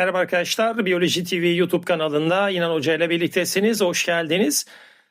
Merhaba arkadaşlar, Biyoloji TV YouTube kanalında İnan Hoca ile birliktesiniz. Hoş geldiniz.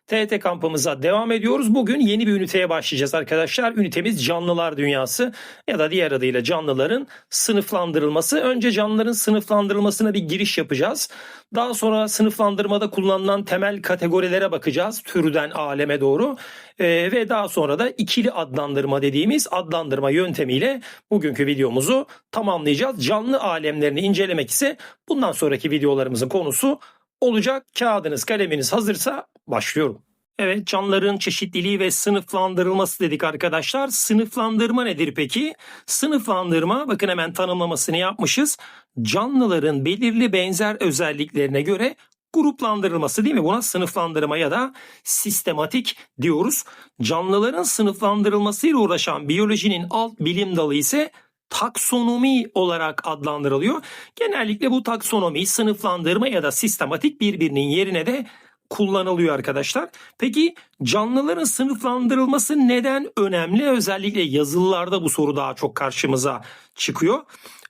TET kampımıza devam ediyoruz. Bugün yeni bir üniteye başlayacağız arkadaşlar. Ünitemiz canlılar dünyası ya da diğer adıyla canlıların sınıflandırılması. Önce canlıların sınıflandırılmasına bir giriş yapacağız. Daha sonra sınıflandırmada kullanılan temel kategorilere bakacağız. Türden aleme doğru. Ee, ve daha sonra da ikili adlandırma dediğimiz adlandırma yöntemiyle bugünkü videomuzu tamamlayacağız. Canlı alemlerini incelemek ise bundan sonraki videolarımızın konusu olacak. Kağıdınız, kaleminiz hazırsa başlıyorum. Evet canlıların çeşitliliği ve sınıflandırılması dedik arkadaşlar. Sınıflandırma nedir peki? Sınıflandırma bakın hemen tanımlamasını yapmışız. Canlıların belirli benzer özelliklerine göre gruplandırılması değil mi? Buna sınıflandırma ya da sistematik diyoruz. Canlıların sınıflandırılmasıyla uğraşan biyolojinin alt bilim dalı ise taksonomi olarak adlandırılıyor. Genellikle bu taksonomi, sınıflandırma ya da sistematik birbirinin yerine de kullanılıyor arkadaşlar. Peki canlıların sınıflandırılması neden önemli? Özellikle yazılılarda bu soru daha çok karşımıza çıkıyor.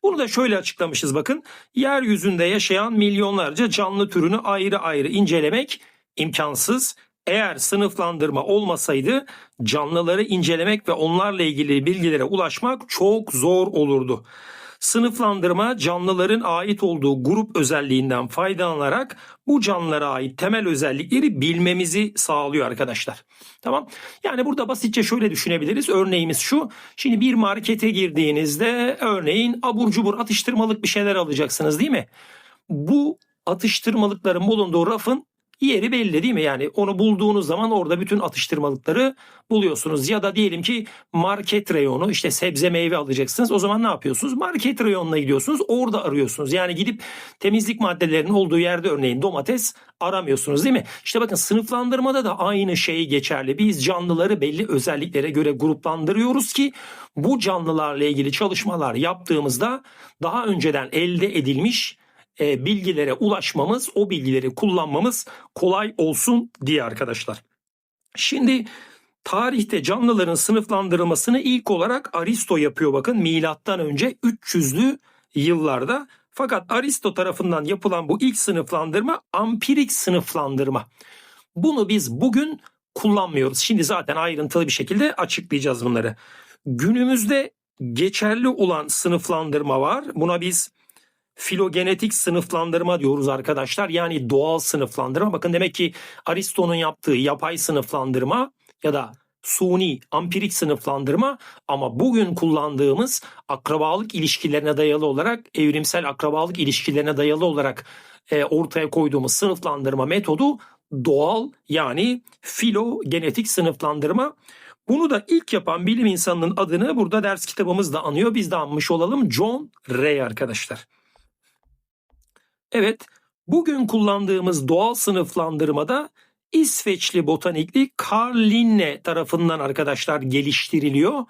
Bunu da şöyle açıklamışız bakın. Yeryüzünde yaşayan milyonlarca canlı türünü ayrı ayrı incelemek imkansız. Eğer sınıflandırma olmasaydı canlıları incelemek ve onlarla ilgili bilgilere ulaşmak çok zor olurdu. Sınıflandırma canlıların ait olduğu grup özelliğinden faydalanarak bu canlılara ait temel özellikleri bilmemizi sağlıyor arkadaşlar. Tamam. Yani burada basitçe şöyle düşünebiliriz. Örneğimiz şu. Şimdi bir markete girdiğinizde örneğin abur cubur atıştırmalık bir şeyler alacaksınız değil mi? Bu atıştırmalıkların bulunduğu rafın yeri belli değil mi? Yani onu bulduğunuz zaman orada bütün atıştırmalıkları buluyorsunuz. Ya da diyelim ki market reyonu işte sebze meyve alacaksınız. O zaman ne yapıyorsunuz? Market reyonuna gidiyorsunuz. Orada arıyorsunuz. Yani gidip temizlik maddelerinin olduğu yerde örneğin domates aramıyorsunuz değil mi? İşte bakın sınıflandırmada da aynı şey geçerli. Biz canlıları belli özelliklere göre gruplandırıyoruz ki bu canlılarla ilgili çalışmalar yaptığımızda daha önceden elde edilmiş e, bilgilere ulaşmamız, o bilgileri kullanmamız kolay olsun diye arkadaşlar. Şimdi tarihte canlıların sınıflandırılmasını ilk olarak Aristo yapıyor bakın milattan önce 300'lü yıllarda. Fakat Aristo tarafından yapılan bu ilk sınıflandırma ampirik sınıflandırma. Bunu biz bugün kullanmıyoruz. Şimdi zaten ayrıntılı bir şekilde açıklayacağız bunları. Günümüzde geçerli olan sınıflandırma var. Buna biz filogenetik sınıflandırma diyoruz arkadaşlar. Yani doğal sınıflandırma. Bakın demek ki Aristo'nun yaptığı yapay sınıflandırma ya da suni, ampirik sınıflandırma ama bugün kullandığımız akrabalık ilişkilerine dayalı olarak, evrimsel akrabalık ilişkilerine dayalı olarak e, ortaya koyduğumuz sınıflandırma metodu doğal yani filogenetik sınıflandırma. Bunu da ilk yapan bilim insanının adını burada ders kitabımızda anıyor. Biz de anmış olalım. John Ray arkadaşlar. Evet, bugün kullandığımız doğal sınıflandırmada İsveçli botanikli Carl Linne tarafından arkadaşlar geliştiriliyor.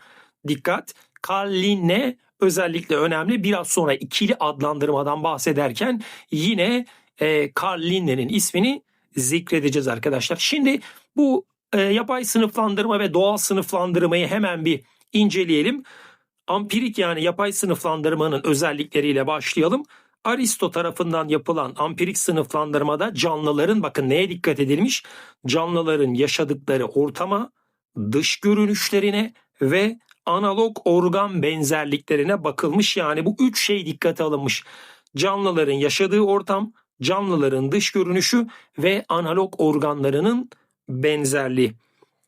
Dikkat, Carl Linne özellikle önemli. Biraz sonra ikili adlandırmadan bahsederken yine e, Carl Linne'nin ismini zikredeceğiz arkadaşlar. Şimdi bu e, yapay sınıflandırma ve doğal sınıflandırmayı hemen bir inceleyelim. Ampirik yani yapay sınıflandırmanın özellikleriyle başlayalım. Aristo tarafından yapılan ampirik sınıflandırmada canlıların bakın neye dikkat edilmiş? Canlıların yaşadıkları ortama, dış görünüşlerine ve analog organ benzerliklerine bakılmış. Yani bu üç şey dikkate alınmış. Canlıların yaşadığı ortam, canlıların dış görünüşü ve analog organlarının benzerliği.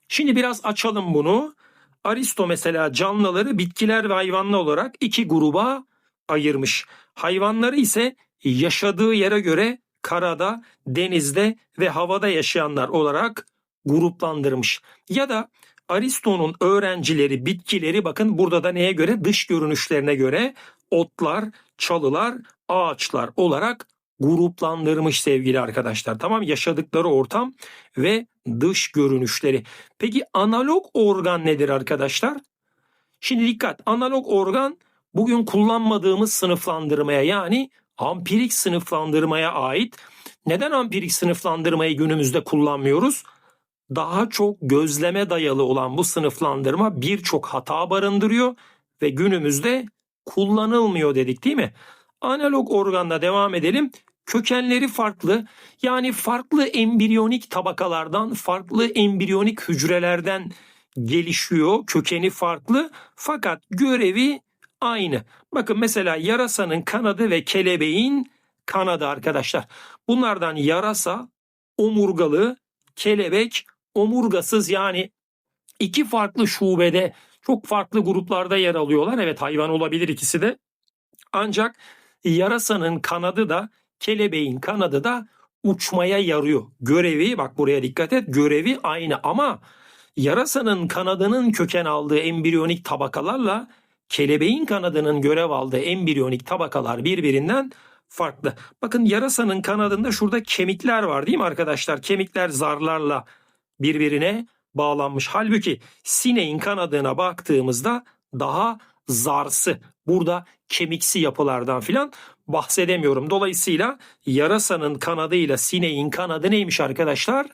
Şimdi biraz açalım bunu. Aristo mesela canlıları bitkiler ve hayvanlı olarak iki gruba ayırmış. Hayvanları ise yaşadığı yere göre karada, denizde ve havada yaşayanlar olarak gruplandırmış. Ya da Aristo'nun öğrencileri, bitkileri bakın burada da neye göre? Dış görünüşlerine göre otlar, çalılar, ağaçlar olarak gruplandırmış sevgili arkadaşlar. Tamam yaşadıkları ortam ve dış görünüşleri. Peki analog organ nedir arkadaşlar? Şimdi dikkat analog organ bugün kullanmadığımız sınıflandırmaya yani ampirik sınıflandırmaya ait. Neden ampirik sınıflandırmayı günümüzde kullanmıyoruz? Daha çok gözleme dayalı olan bu sınıflandırma birçok hata barındırıyor ve günümüzde kullanılmıyor dedik değil mi? Analog organla devam edelim. Kökenleri farklı. Yani farklı embriyonik tabakalardan, farklı embriyonik hücrelerden gelişiyor. Kökeni farklı fakat görevi aynı. Bakın mesela yarasanın kanadı ve kelebeğin kanadı arkadaşlar. Bunlardan yarasa omurgalı, kelebek omurgasız yani iki farklı şubede çok farklı gruplarda yer alıyorlar. Evet hayvan olabilir ikisi de. Ancak yarasanın kanadı da kelebeğin kanadı da uçmaya yarıyor. Görevi bak buraya dikkat et görevi aynı ama yarasanın kanadının köken aldığı embriyonik tabakalarla kelebeğin kanadının görev aldığı embriyonik tabakalar birbirinden farklı. Bakın yarasanın kanadında şurada kemikler var değil mi arkadaşlar? Kemikler zarlarla birbirine bağlanmış. Halbuki sineğin kanadına baktığımızda daha zarsı. Burada kemiksi yapılardan filan bahsedemiyorum. Dolayısıyla yarasanın kanadıyla sineğin kanadı neymiş arkadaşlar?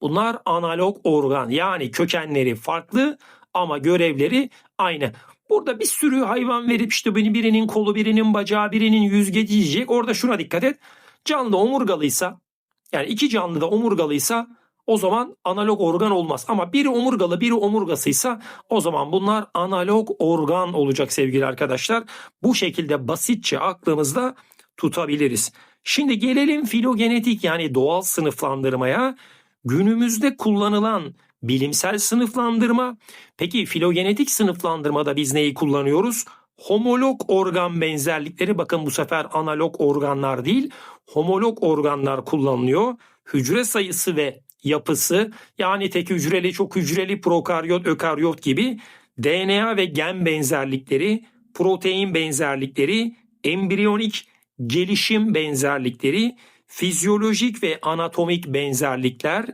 Bunlar analog organ yani kökenleri farklı ama görevleri aynı. Burada bir sürü hayvan verip işte birinin kolu, birinin bacağı, birinin yüzgeci diyecek. Orada şuna dikkat et. Canlı omurgalıysa yani iki canlı da omurgalıysa o zaman analog organ olmaz. Ama biri omurgalı biri omurgasıysa o zaman bunlar analog organ olacak sevgili arkadaşlar. Bu şekilde basitçe aklımızda tutabiliriz. Şimdi gelelim filogenetik yani doğal sınıflandırmaya. Günümüzde kullanılan bilimsel sınıflandırma. Peki filogenetik sınıflandırmada biz neyi kullanıyoruz? Homolog organ benzerlikleri bakın bu sefer analog organlar değil homolog organlar kullanılıyor. Hücre sayısı ve yapısı yani tek hücreli, çok hücreli, prokaryot, ökaryot gibi DNA ve gen benzerlikleri, protein benzerlikleri, embriyonik gelişim benzerlikleri, fizyolojik ve anatomik benzerlikler,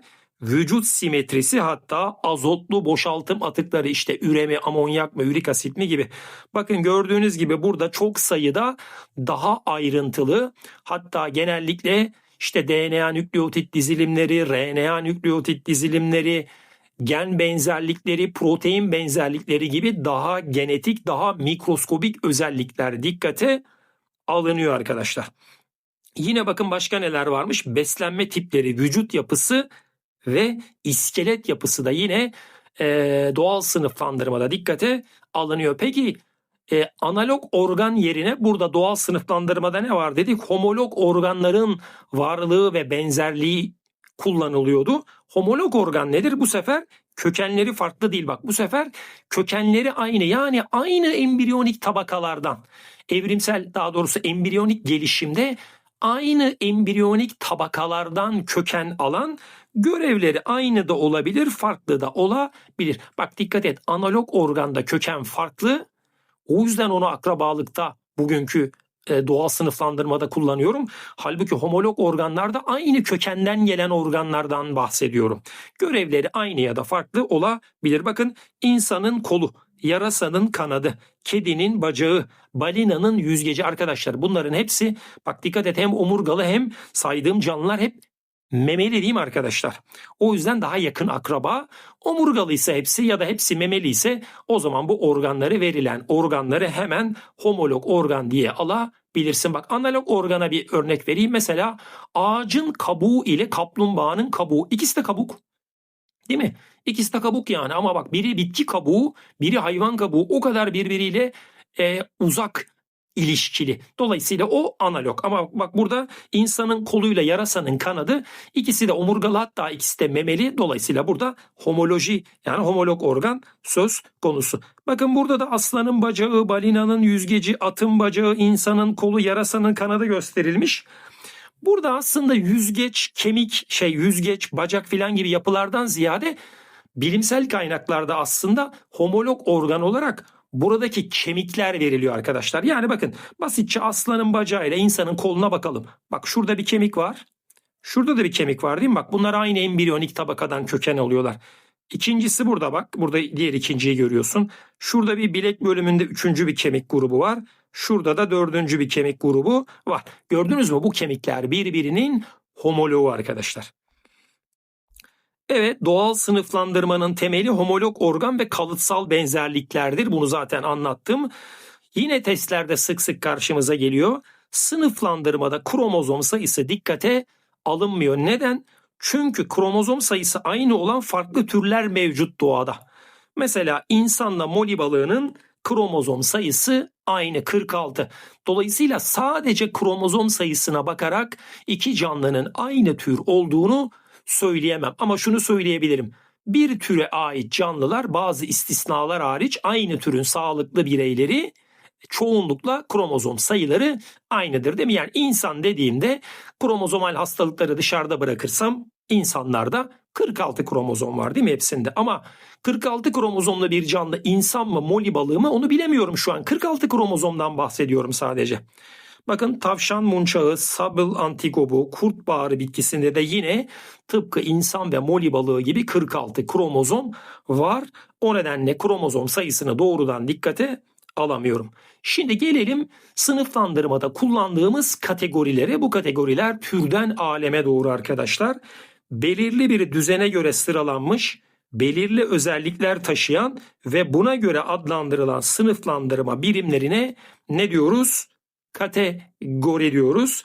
vücut simetrisi hatta azotlu boşaltım atıkları işte üremi, amonyak mı, ürik asit mi gibi. Bakın gördüğünüz gibi burada çok sayıda daha ayrıntılı hatta genellikle işte DNA nükleotit dizilimleri, RNA nükleotit dizilimleri, gen benzerlikleri, protein benzerlikleri gibi daha genetik, daha mikroskobik özellikler dikkate alınıyor arkadaşlar. Yine bakın başka neler varmış? Beslenme tipleri, vücut yapısı ve iskelet yapısı da yine e, doğal sınıflandırmada dikkate alınıyor. Peki e, analog organ yerine burada doğal sınıflandırmada ne var dedik? Homolog organların varlığı ve benzerliği kullanılıyordu. Homolog organ nedir? Bu sefer kökenleri farklı değil bak. Bu sefer kökenleri aynı yani aynı embriyonik tabakalardan. Evrimsel daha doğrusu embriyonik gelişimde aynı embriyonik tabakalardan köken alan görevleri aynı da olabilir, farklı da olabilir. Bak dikkat et analog organda köken farklı. O yüzden onu akrabalıkta bugünkü e, doğal sınıflandırmada kullanıyorum. Halbuki homolog organlarda aynı kökenden gelen organlardan bahsediyorum. Görevleri aynı ya da farklı olabilir. Bakın insanın kolu, yarasanın kanadı, kedinin bacağı, balinanın yüzgeci arkadaşlar bunların hepsi bak dikkat et hem omurgalı hem saydığım canlılar hep memeli değil mi arkadaşlar? O yüzden daha yakın akraba. Omurgalı ise hepsi ya da hepsi memeli ise o zaman bu organları verilen organları hemen homolog organ diye alabilirsin. Bak analog organa bir örnek vereyim. Mesela ağacın kabuğu ile kaplumbağanın kabuğu. İkisi de kabuk. Değil mi? İkisi de kabuk yani ama bak biri bitki kabuğu, biri hayvan kabuğu o kadar birbiriyle e, uzak ilişkili. Dolayısıyla o analog. Ama bak burada insanın koluyla yarasanın kanadı ikisi de omurgalı hatta ikisi de memeli. Dolayısıyla burada homoloji yani homolog organ söz konusu. Bakın burada da aslanın bacağı, balinanın yüzgeci, atın bacağı, insanın kolu, yarasanın kanadı gösterilmiş. Burada aslında yüzgeç, kemik, şey yüzgeç, bacak filan gibi yapılardan ziyade bilimsel kaynaklarda aslında homolog organ olarak buradaki kemikler veriliyor arkadaşlar. Yani bakın basitçe aslanın bacağıyla insanın koluna bakalım. Bak şurada bir kemik var. Şurada da bir kemik var değil mi? Bak bunlar aynı embriyonik tabakadan köken alıyorlar. İkincisi burada bak. Burada diğer ikinciyi görüyorsun. Şurada bir bilek bölümünde üçüncü bir kemik grubu var. Şurada da dördüncü bir kemik grubu var. Gördünüz mü bu kemikler birbirinin homoloğu arkadaşlar. Evet doğal sınıflandırmanın temeli homolog organ ve kalıtsal benzerliklerdir. Bunu zaten anlattım. Yine testlerde sık sık karşımıza geliyor. sınıflandırmada kromozom sayısı dikkate alınmıyor. Neden? Çünkü kromozom sayısı aynı olan farklı türler mevcut doğada. Mesela insanla moli balığının kromozom sayısı aynı 46. Dolayısıyla sadece kromozom sayısına bakarak iki canlının aynı tür olduğunu söyleyemem. Ama şunu söyleyebilirim. Bir türe ait canlılar bazı istisnalar hariç aynı türün sağlıklı bireyleri çoğunlukla kromozom sayıları aynıdır değil mi? Yani insan dediğimde kromozomal hastalıkları dışarıda bırakırsam insanlarda 46 kromozom var değil mi hepsinde? Ama 46 kromozomlu bir canlı insan mı moli balığı mı onu bilemiyorum şu an. 46 kromozomdan bahsediyorum sadece. Bakın tavşan munçağı, sabıl antikobu, kurt bağrı bitkisinde de yine tıpkı insan ve moli balığı gibi 46 kromozom var. O nedenle kromozom sayısını doğrudan dikkate alamıyorum. Şimdi gelelim sınıflandırmada kullandığımız kategorilere. Bu kategoriler türden aleme doğru arkadaşlar. Belirli bir düzene göre sıralanmış, belirli özellikler taşıyan ve buna göre adlandırılan sınıflandırma birimlerine ne diyoruz? Kategori diyoruz.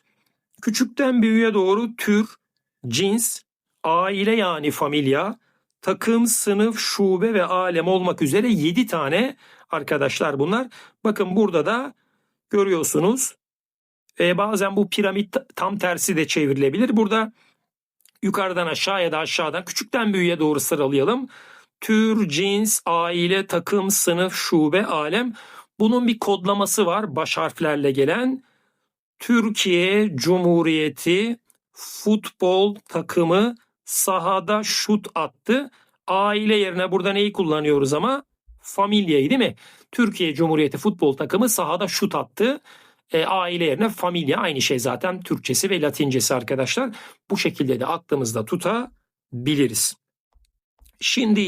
Küçükten büyüğe doğru tür, cins, aile yani familya, takım, sınıf, şube ve alem olmak üzere 7 tane arkadaşlar bunlar. Bakın burada da görüyorsunuz. E, bazen bu piramit tam tersi de çevrilebilir. Burada yukarıdan aşağıya da aşağıdan küçükten büyüğe doğru sıralayalım. Tür, cins, aile, takım, sınıf, şube, alem. Bunun bir kodlaması var baş harflerle gelen. Türkiye Cumhuriyeti futbol takımı sahada şut attı. Aile yerine burada neyi kullanıyoruz ama? Familyayı değil mi? Türkiye Cumhuriyeti futbol takımı sahada şut attı. E, aile yerine familya aynı şey zaten Türkçesi ve Latincesi arkadaşlar. Bu şekilde de aklımızda tutabiliriz. Şimdi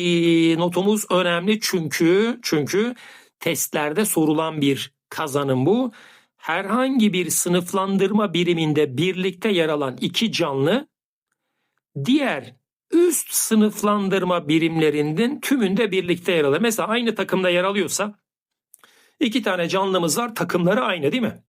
notumuz önemli çünkü çünkü testlerde sorulan bir kazanım bu. Herhangi bir sınıflandırma biriminde birlikte yer alan iki canlı diğer üst sınıflandırma birimlerinin tümünde birlikte yer alır. Mesela aynı takımda yer alıyorsa iki tane canlımız var takımları aynı değil mi?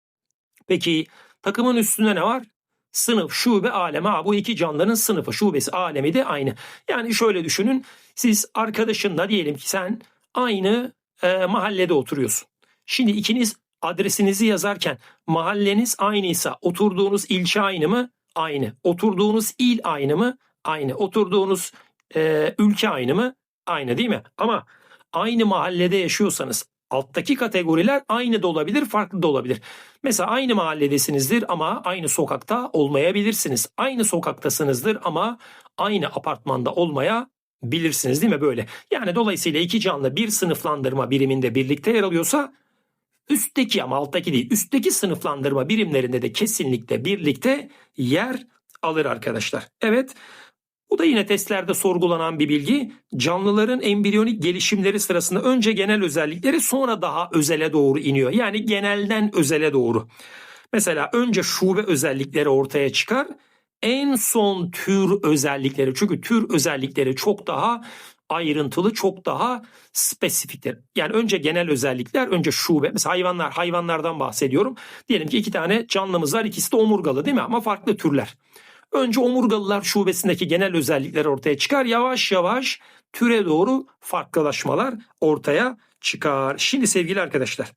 Peki takımın üstünde ne var? Sınıf, şube, alem. Ha, bu iki canlının sınıfı, şubesi, alemi de aynı. Yani şöyle düşünün. Siz arkadaşınla diyelim ki sen aynı e, mahallede oturuyorsun. Şimdi ikiniz adresinizi yazarken mahalleniz aynıysa oturduğunuz ilçe aynı mı? Aynı. Oturduğunuz il aynı mı? Aynı. Oturduğunuz e, ülke aynı mı? Aynı değil mi? Ama aynı mahallede yaşıyorsanız alttaki kategoriler aynı da olabilir, farklı da olabilir. Mesela aynı mahalledesinizdir ama aynı sokakta olmayabilirsiniz. Aynı sokaktasınızdır ama aynı apartmanda olmayabilirsiniz değil mi böyle? Yani dolayısıyla iki canlı bir sınıflandırma biriminde birlikte yer alıyorsa üstteki ama alttaki değil üstteki sınıflandırma birimlerinde de kesinlikle birlikte yer alır arkadaşlar. Evet bu da yine testlerde sorgulanan bir bilgi. Canlıların embriyonik gelişimleri sırasında önce genel özellikleri sonra daha özele doğru iniyor. Yani genelden özele doğru. Mesela önce şube özellikleri ortaya çıkar. En son tür özellikleri çünkü tür özellikleri çok daha ayrıntılı, çok daha spesifiktir. Yani önce genel özellikler, önce şube. Mesela hayvanlar, hayvanlardan bahsediyorum. Diyelim ki iki tane canlımız var, ikisi de omurgalı değil mi? Ama farklı türler. Önce omurgalılar şubesindeki genel özellikler ortaya çıkar. Yavaş yavaş türe doğru farklılaşmalar ortaya çıkar. Şimdi sevgili arkadaşlar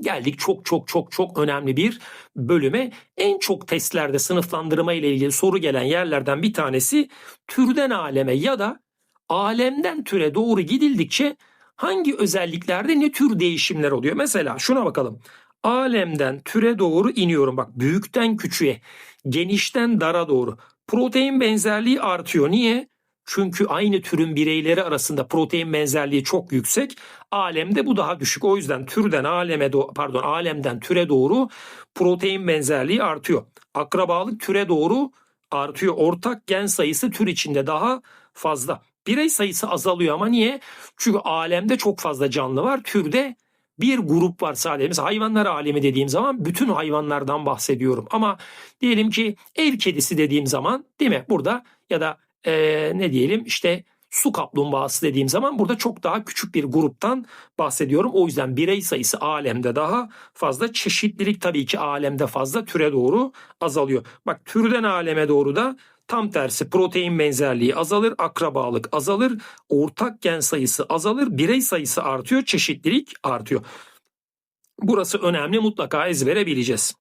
Geldik çok çok çok çok önemli bir bölüme. En çok testlerde sınıflandırma ile ilgili soru gelen yerlerden bir tanesi türden aleme ya da alemden türe doğru gidildikçe hangi özelliklerde ne tür değişimler oluyor? Mesela şuna bakalım. Alemden türe doğru iniyorum. Bak büyükten küçüğe, genişten dara doğru. Protein benzerliği artıyor. Niye? Çünkü aynı türün bireyleri arasında protein benzerliği çok yüksek. Alemde bu daha düşük. O yüzden türden aleme do- pardon alemden türe doğru protein benzerliği artıyor. Akrabalık türe doğru artıyor. Ortak gen sayısı tür içinde daha fazla. Birey sayısı azalıyor ama niye? Çünkü alemde çok fazla canlı var. Türde bir grup var sadece. Mesela hayvanlar alemi dediğim zaman bütün hayvanlardan bahsediyorum. Ama diyelim ki ev kedisi dediğim zaman değil mi? Burada ya da e, ne diyelim işte su kaplumbağası dediğim zaman burada çok daha küçük bir gruptan bahsediyorum. O yüzden birey sayısı alemde daha fazla. Çeşitlilik tabii ki alemde fazla türe doğru azalıyor. Bak türden aleme doğru da Tam tersi protein benzerliği azalır, akrabalık azalır, ortak gen sayısı azalır, birey sayısı artıyor, çeşitlilik artıyor. Burası önemli mutlaka ezbere bileceğiz.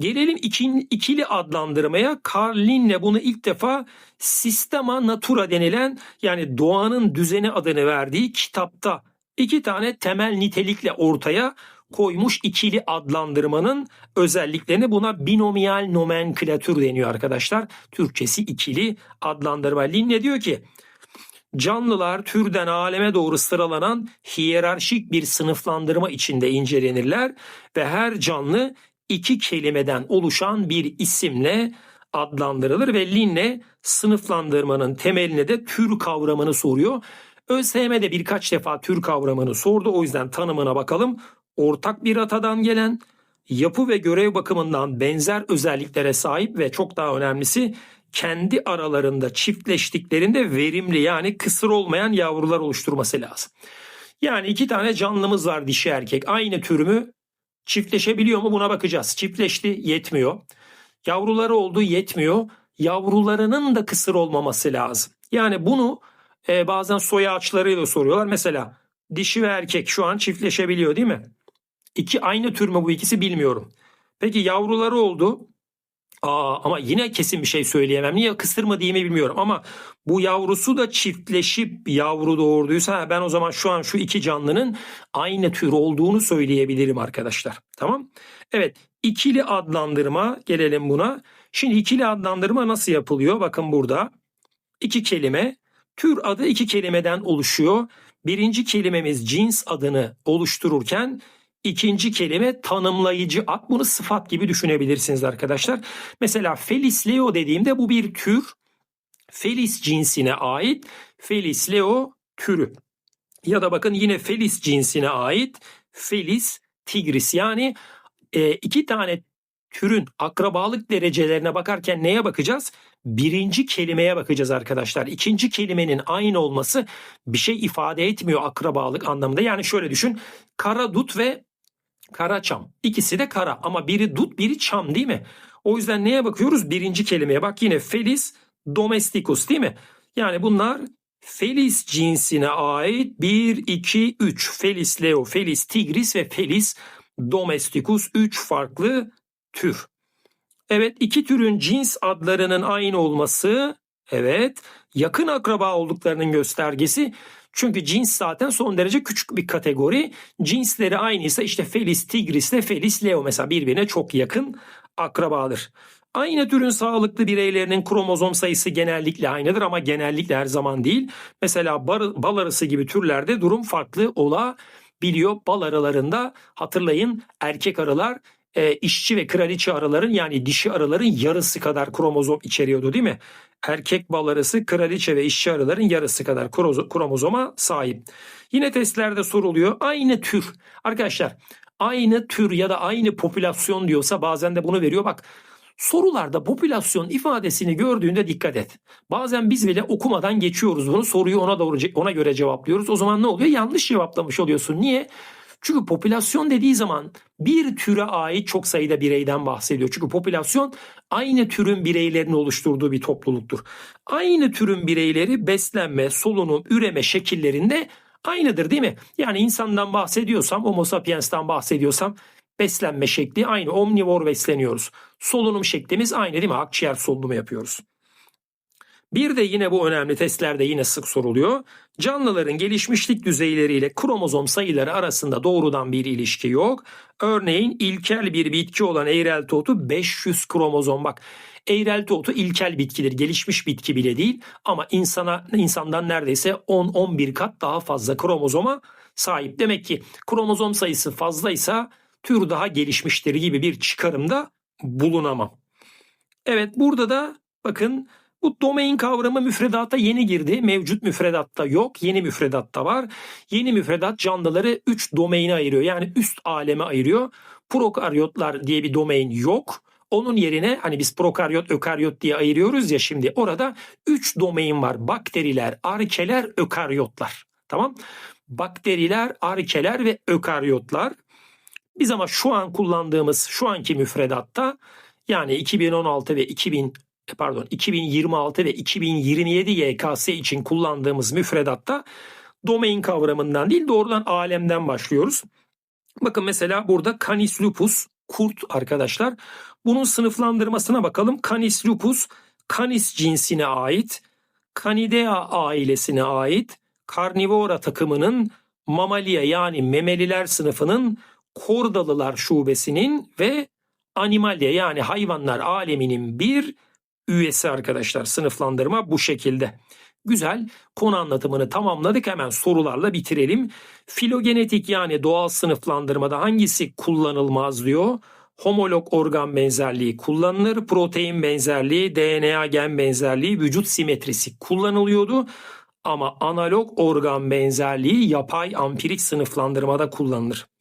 Gelelim ikili, ikili adlandırmaya. Carl Linne bunu ilk defa Sistema Natura denilen yani doğanın düzeni adını verdiği kitapta iki tane temel nitelikle ortaya koymuş ikili adlandırmanın özelliklerini buna binomial nomenklatür deniyor arkadaşlar. Türkçesi ikili adlandırma. Linne diyor ki canlılar türden aleme doğru sıralanan hiyerarşik bir sınıflandırma içinde incelenirler ve her canlı iki kelimeden oluşan bir isimle adlandırılır ve Linne sınıflandırmanın temeline de tür kavramını soruyor. ÖSYM de birkaç defa tür kavramını sordu. O yüzden tanımına bakalım. Ortak bir atadan gelen, yapı ve görev bakımından benzer özelliklere sahip ve çok daha önemlisi kendi aralarında çiftleştiklerinde verimli yani kısır olmayan yavrular oluşturması lazım. Yani iki tane canlımız var dişi erkek. Aynı tür mü? Çiftleşebiliyor mu buna bakacağız. Çiftleşti yetmiyor. Yavruları oldu yetmiyor. Yavrularının da kısır olmaması lazım. Yani bunu e, bazen soy ağaçlarıyla soruyorlar. Mesela dişi ve erkek şu an çiftleşebiliyor değil mi? İki aynı tür mü bu ikisi bilmiyorum. Peki yavruları oldu. Aa, ama yine kesin bir şey söyleyemem. Niye kısır mı diye mi bilmiyorum. Ama bu yavrusu da çiftleşip yavru doğurduysa ben o zaman şu an şu iki canlının aynı tür olduğunu söyleyebilirim arkadaşlar. Tamam. Evet ikili adlandırma gelelim buna. Şimdi ikili adlandırma nasıl yapılıyor? Bakın burada iki kelime tür adı iki kelimeden oluşuyor. Birinci kelimemiz cins adını oluştururken İkinci kelime tanımlayıcı ad. Bunu sıfat gibi düşünebilirsiniz arkadaşlar. Mesela Felis leo dediğimde bu bir tür. Felis cinsine ait Felis leo türü. Ya da bakın yine Felis cinsine ait Felis tigris. Yani e, iki tane türün akrabalık derecelerine bakarken neye bakacağız? Birinci kelimeye bakacağız arkadaşlar. İkinci kelimenin aynı olması bir şey ifade etmiyor akrabalık anlamında. Yani şöyle düşün. Kara dut ve kara çam. İkisi de kara ama biri dut biri çam değil mi? O yüzden neye bakıyoruz? Birinci kelimeye bak yine felis domesticus değil mi? Yani bunlar Felis cinsine ait 1, 2, 3. Felis leo, Felis tigris ve Felis domesticus 3 farklı tür. Evet iki türün cins adlarının aynı olması evet yakın akraba olduklarının göstergesi. Çünkü cins zaten son derece küçük bir kategori. Cinsleri aynıysa işte Felis tigris ile Felis leo mesela birbirine çok yakın akrabadır. Aynı türün sağlıklı bireylerinin kromozom sayısı genellikle aynıdır ama genellikle her zaman değil. Mesela bal arısı gibi türlerde durum farklı olabiliyor. Bal arılarında hatırlayın erkek arılar e, işçi ve kraliçe arıların yani dişi arıların yarısı kadar kromozom içeriyordu değil mi? Erkek bal arısı kraliçe ve işçi arıların yarısı kadar kromozoma sahip. Yine testlerde soruluyor. Aynı tür. Arkadaşlar aynı tür ya da aynı popülasyon diyorsa bazen de bunu veriyor. Bak sorularda popülasyon ifadesini gördüğünde dikkat et. Bazen biz bile okumadan geçiyoruz bunu. Soruyu ona doğru ona göre cevaplıyoruz. O zaman ne oluyor? Yanlış cevaplamış oluyorsun. Niye? Çünkü popülasyon dediği zaman bir türe ait çok sayıda bireyden bahsediyor. Çünkü popülasyon aynı türün bireylerini oluşturduğu bir topluluktur. Aynı türün bireyleri beslenme, solunum, üreme şekillerinde aynıdır değil mi? Yani insandan bahsediyorsam, homo sapiens'ten bahsediyorsam beslenme şekli aynı. Omnivor besleniyoruz. Solunum şeklimiz aynı değil mi? Akciğer solunumu yapıyoruz. Bir de yine bu önemli testlerde yine sık soruluyor. Canlıların gelişmişlik düzeyleriyle kromozom sayıları arasında doğrudan bir ilişki yok. Örneğin ilkel bir bitki olan eğrelti otu 500 kromozom bak. Eğrelti otu ilkel bitkidir. Gelişmiş bitki bile değil ama insana insandan neredeyse 10-11 kat daha fazla kromozoma sahip. Demek ki kromozom sayısı fazlaysa tür daha gelişmiştir gibi bir çıkarımda bulunamam. Evet burada da bakın bu domain kavramı müfredata yeni girdi. Mevcut müfredatta yok. Yeni müfredatta var. Yeni müfredat canlıları 3 domaine ayırıyor. Yani üst aleme ayırıyor. Prokaryotlar diye bir domain yok. Onun yerine hani biz prokaryot, ökaryot diye ayırıyoruz ya şimdi orada 3 domain var. Bakteriler, arkeler, ökaryotlar. Tamam? Bakteriler, arkeler ve ökaryotlar. Biz ama şu an kullandığımız şu anki müfredatta yani 2016 ve 2000 pardon 2026 ve 2027 YKS için kullandığımız müfredatta domain kavramından değil doğrudan alemden başlıyoruz. Bakın mesela burada Canis lupus kurt arkadaşlar. Bunun sınıflandırmasına bakalım. Canis lupus Canis cinsine ait, Canidea ailesine ait, Carnivora takımının Mamalia yani memeliler sınıfının Kordalılar şubesinin ve Animalia yani hayvanlar aleminin bir üyesi arkadaşlar. Sınıflandırma bu şekilde. Güzel. Konu anlatımını tamamladık. Hemen sorularla bitirelim. Filogenetik yani doğal sınıflandırmada hangisi kullanılmaz diyor. Homolog organ benzerliği kullanılır. Protein benzerliği, DNA gen benzerliği, vücut simetrisi kullanılıyordu. Ama analog organ benzerliği yapay ampirik sınıflandırmada kullanılır.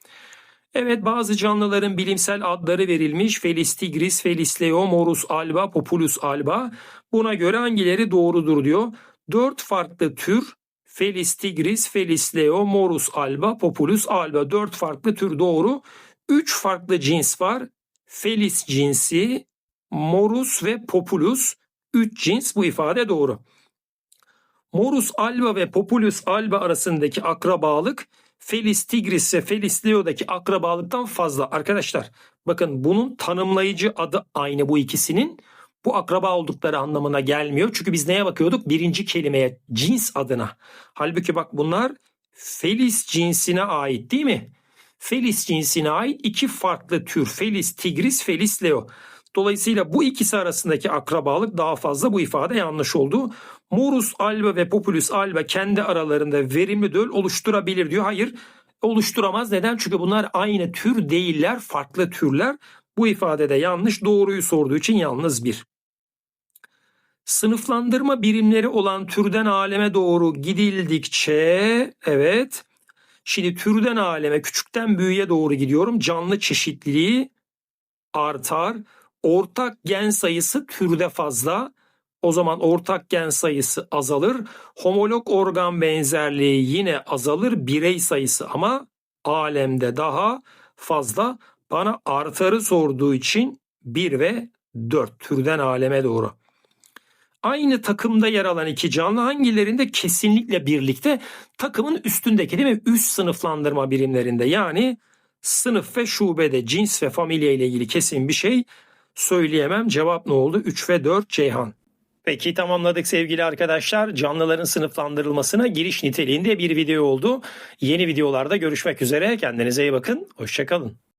Evet bazı canlıların bilimsel adları verilmiş. Felis tigris, Felis leo, Morus alba, Populus alba. Buna göre hangileri doğrudur diyor. Dört farklı tür Felis tigris, Felis leo, Morus alba, Populus alba. Dört farklı tür doğru. Üç farklı cins var. Felis cinsi, Morus ve Populus. Üç cins bu ifade doğru. Morus alba ve Populus alba arasındaki akrabalık Felis tigris ve Felis leo'daki akrabalıktan fazla. Arkadaşlar bakın bunun tanımlayıcı adı aynı bu ikisinin. Bu akraba oldukları anlamına gelmiyor. Çünkü biz neye bakıyorduk? Birinci kelimeye cins adına. Halbuki bak bunlar Felis cinsine ait değil mi? Felis cinsine ait iki farklı tür. Felis tigris, Felis leo. Dolayısıyla bu ikisi arasındaki akrabalık daha fazla bu ifade yanlış oldu. Morus alba ve Populus alba kendi aralarında verimli döl oluşturabilir diyor. Hayır oluşturamaz. Neden? Çünkü bunlar aynı tür değiller, farklı türler. Bu ifadede yanlış. Doğruyu sorduğu için yalnız bir. Sınıflandırma birimleri olan türden aleme doğru gidildikçe evet şimdi türden aleme küçükten büyüğe doğru gidiyorum. Canlı çeşitliliği artar. Ortak gen sayısı türde fazla. O zaman ortak gen sayısı azalır. Homolog organ benzerliği yine azalır. Birey sayısı ama alemde daha fazla. Bana artarı sorduğu için 1 ve 4 türden aleme doğru. Aynı takımda yer alan iki canlı hangilerinde kesinlikle birlikte takımın üstündeki değil mi? Üst sınıflandırma birimlerinde yani sınıf ve şubede cins ve familya ile ilgili kesin bir şey söyleyemem. Cevap ne oldu? 3 ve 4 Ceyhan. Peki tamamladık sevgili arkadaşlar. Canlıların sınıflandırılmasına giriş niteliğinde bir video oldu. Yeni videolarda görüşmek üzere. Kendinize iyi bakın. Hoşçakalın.